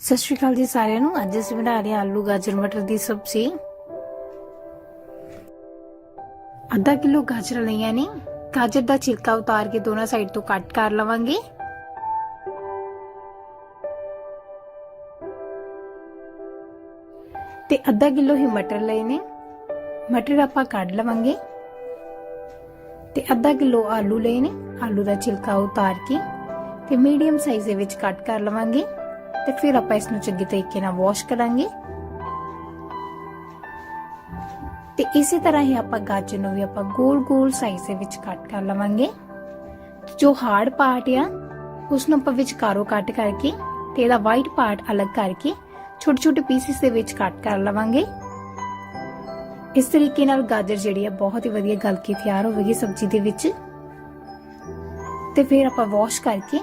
ਸਤਿ ਸ਼੍ਰੀ ਅਕਾਲ ਜੀ ਸਾਰਿਆਂ ਨੂੰ। ਅੱਜ ਅਸੀਂ ਬਣਾ ਰਹੇ ਹਾਂ ਆਲੂ ਗਾਜਰ ਮਟਰ ਦੀ ਸਬਜ਼ੀ। ਅੱਧਾ ਕਿਲੋ ਗਾਜਰ ਲਈਆਂ ਨੇ। ਗਾਜਰ ਦਾ ਛਿਲਕਾ ਉਤਾਰ ਕੇ ਦੋਨਾਂ ਸਾਈਡ ਤੋਂ ਕੱਟ ਕਰ ਲਵਾਂਗੇ। ਤੇ ਅੱਧਾ ਕਿਲੋ ਹੀ ਮਟਰ ਲਏ ਨੇ। ਮਟਰ ਆਪਾਂ ਕੱਢ ਲਵਾਂਗੇ। ਤੇ ਅੱਧਾ ਕਿਲੋ ਆਲੂ ਲਏ ਨੇ। ਆਲੂ ਦਾ ਛਿਲਕਾ ਉਤਾਰ ਕੇ ਤੇ ਮੀਡੀਅਮ ਸਾਈਜ਼ ਦੇ ਵਿੱਚ ਕੱਟ ਕਰ ਲਵਾਂਗੇ। ਤੇ ਫਿਰ ਆਪਾਂ ਇਸ ਨੂੰ ਚੰਗੀ ਤਰੀਕੇ ਨਾਲ ਵਾਸ਼ ਕਰਾਂਗੇ। ਤੇ ਇਸੇ ਤਰ੍ਹਾਂ ਹੀ ਆਪਾਂ ਗਾਜਰ ਨੂੰ ਵੀ ਆਪਾਂ ਗੋਲ-ਗੋਲ ਸਾਈਜ਼ ਦੇ ਵਿੱਚ ਕੱਟ ਕਰ ਲਵਾਂਗੇ। ਜੋ ਹਾਰਡ ਪਾਰਟ ਆ, ਉਸ ਨੂੰ ਆਪਾਂ ਵਿਚਕਾਰੋਂ ਕੱਟ ਕਰਕੇ ਤੇ ਇਹਦਾ ਵਾਈਟ ਪਾਰਟ ਅਲੱਗ ਕਰਕੇ ਛੋਟੇ-ਛੋਟੇ ਪੀਸਿਸ ਦੇ ਵਿੱਚ ਕੱਟ ਕਰ ਲਵਾਂਗੇ। ਇਸ ਤਰੀਕੇ ਨਾਲ ਗਾਜਰ ਜਿਹੜੀ ਆ ਬਹੁਤ ਹੀ ਵਧੀਆ ਗਲ ਕੇ ਤਿਆਰ ਹੋਵੇਗੀ ਸਬਜ਼ੀ ਦੇ ਵਿੱਚ। ਤੇ ਫਿਰ ਆਪਾਂ ਵਾਸ਼ ਕਰਕੇ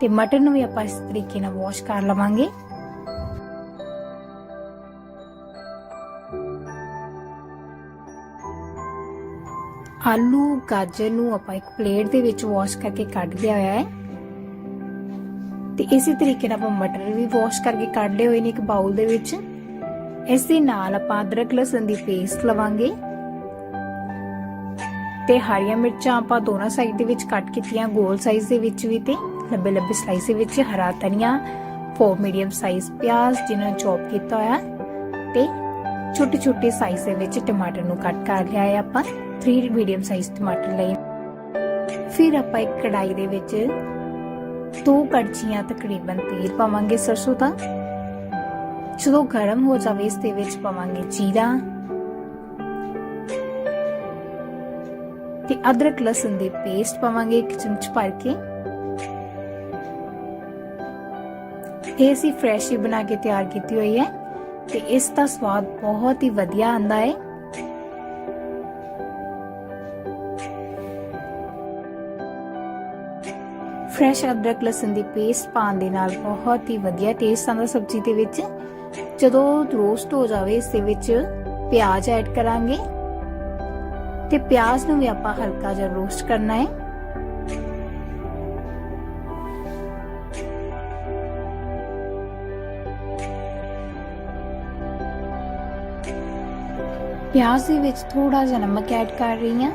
ਤੇ ਮਟਰ ਨੂੰ ਵੀ ਆਪਾਂ ਇਸ ਤਰੀਕੇ ਨਾਲ ਵਾਸ਼ ਕਰ ਲਵਾਂਗੇ। ਆਲੂ, ਗਾਜਰ ਨੂੰ ਆਪਾਂ ਇੱਕ ਪਲੇਟ ਦੇ ਵਿੱਚ ਵਾਸ਼ ਕਰਕੇ ਕੱਢ ਲਿਆ ਹੋਇਆ ਹੈ। ਤੇ ਇਸੇ ਤਰੀਕੇ ਨਾਲ ਆਪਾਂ ਮਟਰ ਵੀ ਵਾਸ਼ ਕਰਕੇ ਕੱਢ ਲਏ ਹੋਏ ਨੇ ਇੱਕ ਬਾਉਲ ਦੇ ਵਿੱਚ। ਇਸ ਦੇ ਨਾਲ ਆਪਾਂ ਅਦਰਕ, ਲਸਣ ਦੀ ਪੇਸਟ ਲਵਾਂਗੇ। ਤੇ ਹਰੀਆਂ ਮਿਰਚਾਂ ਆਪਾਂ ਦੋਨਾਂ ਸਾਈਡ ਦੇ ਵਿੱਚ ਕੱਟ ਕੀਤੀਆਂ, ਗੋਲ ਸਾਈਜ਼ ਦੇ ਵਿੱਚ ਵੀ ਤੇ ਲੰਬੇ ਲੰਬੇ ਸਲਾਈਸ ਵਿੱਚ ਹਰਾ ਧਨੀਆ 4 ਮੀਡੀਅਮ ਸਾਈਜ਼ ਪਿਆਜ਼ ਜਿਹਨਾਂ ਚੌਪ ਕੀਤਾ ਹੋਇਆ ਤੇ ਛੋਟੇ ਛੋਟੇ ਸਾਈਜ਼ ਦੇ ਵਿੱਚ ਟਮਾਟਰ ਨੂੰ ਕੱਟ ਕਰ ਲਿਆ ਹੈ ਆਪਾਂ 3 ਮੀਡੀਅਮ ਸਾਈਜ਼ ਟਮਾਟਰ ਲਏ ਫਿਰ ਆਪਾਂ ਇੱਕ ਕੜਾਈ ਦੇ ਵਿੱਚ ਦੋ ਕੜਛੀਆਂ ਤਕਰੀਬਨ ਤੇਲ ਪਾਵਾਂਗੇ ਸਰਸੋਂ ਦਾ। ਜਦੋਂ ਗਰਮ ਹੋ ਜਾਵੇ, ਇਸ ਦੇ ਵਿੱਚ ਪਾਵਾਂਗੇ ਜੀਰਾ ਤੇ ਅਦਰਕ ਲਸਣ ਦੇ ਪੇਸਟ ਪਾਵਾਂਗੇ ਇੱਕ ਚਮਚ ਭਰ ਕੇ। ਇਹ ਸੀ ਫਰੈਸ਼ ਹੀ ਬਣਾ ਕੇ ਤਿਆਰ ਕੀਤੀ ਹੋਈ ਹੈ ਤੇ ਇਸ ਦਾ ਸਵਾਦ ਬਹੁਤ ਹੀ ਵਧੀਆ ਆਂਦਾ ਹੈ। ਫਰੈਸ਼ ਅਦਰਕ ਲਸਣ ਦੀ ਪੇਸਟ ਪਾਉਣ ਦੇ ਨਾਲ ਬਹੁਤ ਹੀ ਵਧੀਆ ਟੇਸਟ ਆਉਂਦਾ ਸਬਜ਼ੀ ਦੇ ਵਿੱਚ। ਜਦੋਂ ਰੋਸਟ ਹੋ ਜਾਵੇ, ਇਸ ਦੇ ਵਿੱਚ ਪਿਆਜ਼ ਐਡ ਕਰਾਂਗੇ। ਤੇ ਪਿਆਜ਼ ਨੂੰ ਵੀ ਆਪਾਂ ਹਲਕਾ ਜਿਹਾ ਰੋਸਟ ਕਰਨਾ ਹੈ। ਪਿਆਜ਼ ਦੇ ਵਿੱਚ ਥੋੜਾ ਜਿਹਾ ਨਮਕ ਐਡ ਕਰ ਰਹੀ ਹਾਂ।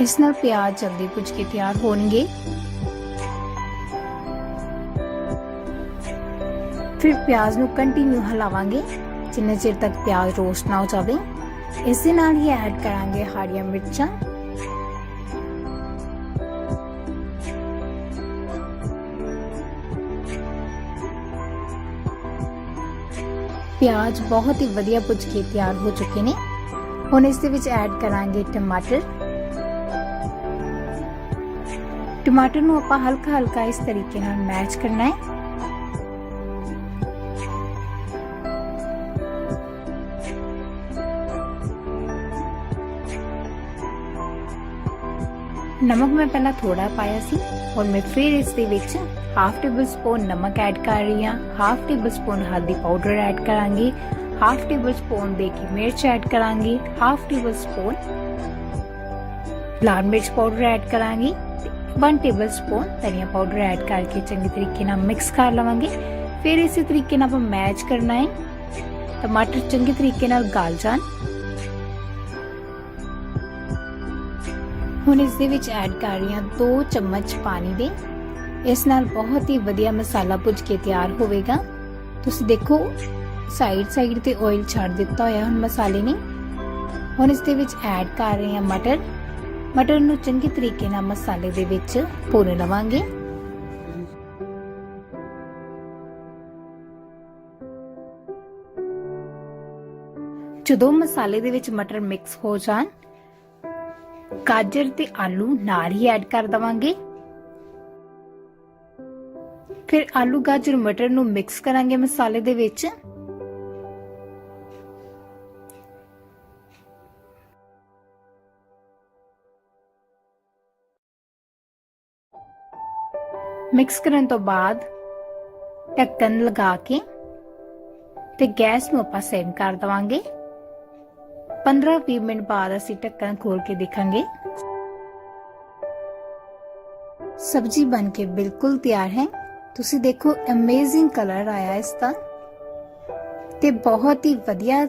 ਇਸ ਨਾਲ ਪਿਆਜ਼ ਜਲਦੀ ਪੁੱਜ ਕੇ ਤਿਆਰ ਹੋਣਗੇ। ਫਿਰ ਪਿਆਜ਼ ਨੂੰ ਕੰਟੀਨਿਊ ਹਲਾਵਾਂਗੇ। ਜਿੰਨੇ ਚਿਰ ਤੱਕ ਪਿਆਜ਼ ਰੋਸਟ ਨਾ ਹੋ ਜਾਵੇ। ਇਸ ਦੇ ਨਾਲ ਹੀ ਐਡ ਕਰਾਂਗੇ ਹਰੀਆਂ ਮਿਰਚਾਂ। ਪਿਆਜ਼ ਬਹੁਤ ਹੀ ਵਧੀਆ ਪੁੱਜ ਕੇ ਤਿਆਰ ਹੋ ਚੁੱਕੇ ਨੇ ਹੁਣ ਇਸ ਦੇ ਵਿੱਚ ਐਡ ਕਰਾਂਗੇ ਟਮਾਟਰ ਟਮਾਟਰ ਨੂੰ ਆਪਾਂ ਹਲਕਾ ਹਲਕਾ ਇਸ ਤਰੀਕੇ ਨਾਲ ਮੈਚ ਕਰਨਾ ਹੈ ਨਮਕ ਮੈਂ ਪਹਿਲਾਂ ਥੋੜਾ ਪਾਇਆ ਸੀ ਹੁਣ ਮੈਂ ਫਿਰ ਇਸ ਦੇ ਵਿੱਚ ਹਾਫ ਟੇਬਲ ਸਪੂਨ ਨਮਕ ਐਡ ਕਰ ਰਹੀ ਹਾਂ ਹਾਫ ਟੇਬਲ ਸਪੂਨ ਹਲਦੀ ਪਾਊਡਰ ਐਡ ਕਰਾਂਗੀ ਹਾਫ ਟੇਬਲ ਸਪੂਨ ਮਿਰਚ ਐਡ ਕਰਾਂਗੀ ਹਾਫ ਟੇਬਲ ਲਾਲ ਮਿਰਚ ਪਾਊਡਰ ਐਡ ਕਰਾਂਗੀ 1 ਟੇਬਲ ਧਨੀਆ ਪਾਊਡਰ ਐਡ ਕਰਕੇ ਚੰਗੀ ਤਰੀਕੇ ਨਾਲ ਮਿਕਸ ਕਰ ਲਵਾਂਗੇ ਫਿਰ ਇਸੇ ਤਰੀਕੇ ਨਾਲ ਆਪਾਂ ਮੈਚ ਕਰਨਾ ਹੈ ਟਮਾਟਰ ਚੰਗੇ ਤਰੀਕੇ ਨਾਲ ਗਲ ਜਾਣ ਹੁਣ ਇਸ ਦੇ ਵਿੱਚ ਐਡ ਕਰ ਰਹੀ ਹਾਂ 2 ਚਮਚ ਪਾਣੀ ਦੇ ਇਸ ਨਾਲ ਬਹੁਤ ਹੀ ਵਧੀਆ ਮਸਾਲਾ ਭੁੱਜ ਕੇ ਤਿਆਰ ਹੋਵੇਗਾ। ਤੁਸੀਂ ਦੇਖੋ ਸਾਈਡ ਸਾਈਡ ਤੇ ਆਇਲ ਛੱਡ ਦਿੱਤਾ ਹੋਇਆ ਹੁਣ ਮਸਾਲੇ ਨੇ। ਹੁਣ ਇਸ ਦੇ ਵਿੱਚ ਐਡ ਕਰ ਰਹੇ ਹਾਂ ਮਟਰ। ਮਟਰ ਨੂੰ ਚੰਗੀ ਤਰੀਕੇ ਨਾਲ ਮਸਾਲੇ ਦੇ ਵਿੱਚ ਭੁੰਨ ਲਵਾਂਗੇ। ਜਦੋਂ ਮਸਾਲੇ ਦੇ ਵਿੱਚ ਮਟਰ ਮਿਕਸ ਹੋ ਜਾਣ, ਗਾਜਰ ਤੇ ਆਲੂ ਨਾਲ ਹੀ ਐਡ ਕਰ ਦਵਾਂਗੇ। ਫਿਰ ਆਲੂ, ਗਾਜਰ, ਮਟਰ ਨੂੰ ਮਿਕਸ ਕਰਾਂਗੇ ਮਸਾਲੇ ਦੇ ਵਿੱਚ। ਮਿਕਸ ਕਰਨ ਤੋਂ ਬਾਅਦ ਢੱਕਣ ਲਗਾ ਕੇ ਤੇ ਗੈਸ ਨੂੰ ਆਪਾਂ ਸੇਮ ਕਰ ਦਵਾਂਗੇ। 15-20 ਮਿੰਟ ਬਾਅਦ ਅਸੀਂ ਢੱਕਣ ਖੋਲ ਕੇ ਦੇਖਾਂਗੇ। ਸਬਜੀ ਬਣ ਕੇ ਬਿਲਕੁਲ ਤਿਆਰ ਹੈ। ਤੁਸੀਂ ਦੇਖੋ ਅਮੇਜ਼ਿੰਗ ਕਲਰ ਆਇਆ ਇਸ ਦਾ ਤੇ ਬਹੁਤ ਹੀ ਵਧੀਆ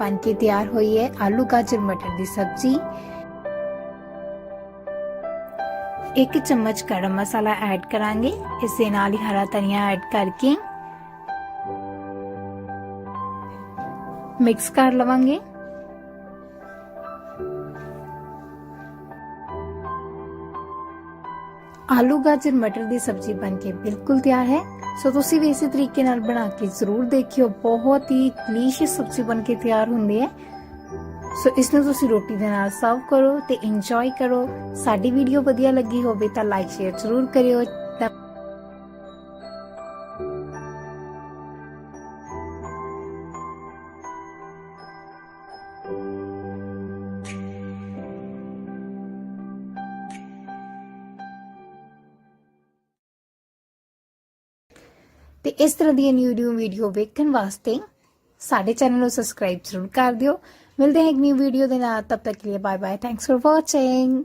ਬਣ ਕੇ ਤਿਆਰ ਹੋਈ ਹੈ ਆਲੂ ਗਾਜਰ ਮਟਰ ਦੀ ਸਬਜ਼ੀ ਇੱਕ ਚਮਚ ਗਰਮ ਮਸਾਲਾ ਐਡ ਕਰਾਂਗੇ ਇਸ ਦੇ ਨਾਲ ਹੀ ਹਰਾ ਧਨੀਆ ਐਡ ਕਰਕੇ ਮਿਕਸ ਕਰ ਲਵਾਂਗੇ ਆਲੂ, ਗਾਜਰ, ਮਟਰ ਦੀ ਸਬਜ਼ੀ ਬਣ ਕੇ ਬਿਲਕੁਲ ਤਿਆਰ ਹੈ। ਸੋ ਤੁਸੀਂ ਵੀ ਇਸੇ ਤਰੀਕੇ ਨਾਲ ਬਣਾ ਕੇ ਜ਼ਰੂਰ ਦੇਖਿਓ। ਬਹੁਤ ਹੀ ਡਿਲੀਸ਼ੀਅਸ ਸਬਜ਼ੀ ਬਣ ਕੇ ਤਿਆਰ ਹੁੰਦੀ ਹੈ। ਸੋ ਇਸ ਨੂੰ ਤੁਸੀਂ ਰੋਟੀ ਦੇ ਨਾਲ ਸਰਵ ਕਰੋ ਤੇ ਇੰਜੋਏ ਕਰੋ। ਸਾਡੀ ਵੀਡੀਓ ਵਧੀਆ ਲੱਗੀ ਹੋਵੇ ਤਾਂ ਲਾਈਕ ਸ਼ੇਅਰ ਜ਼ਰੂਰ ਕਰਿਓ। ਤਾਂ ਤੇ ਇਸ ਤਰ੍ਹਾਂ ਦੀਆਂ ਨਿਊ ਨਿਊ ਵੀਡੀਓ ਵੇਖਣ ਵਾਸਤੇ ਸਾਡੇ ਚੈਨਲ ਨੂੰ ਸਬਸਕ੍ਰਾਈਬ ਜ਼ਰੂਰ ਕਰ ਦਿਓ। ਮਿਲਦੇ ਹਾਂ ਇੱਕ ਨਿਊ ਵੀਡੀਓ ਦੇ ਨਾਲ, ਤਬ ਤੱਕ ਕੇ ਲਈ bye bye thanks for watching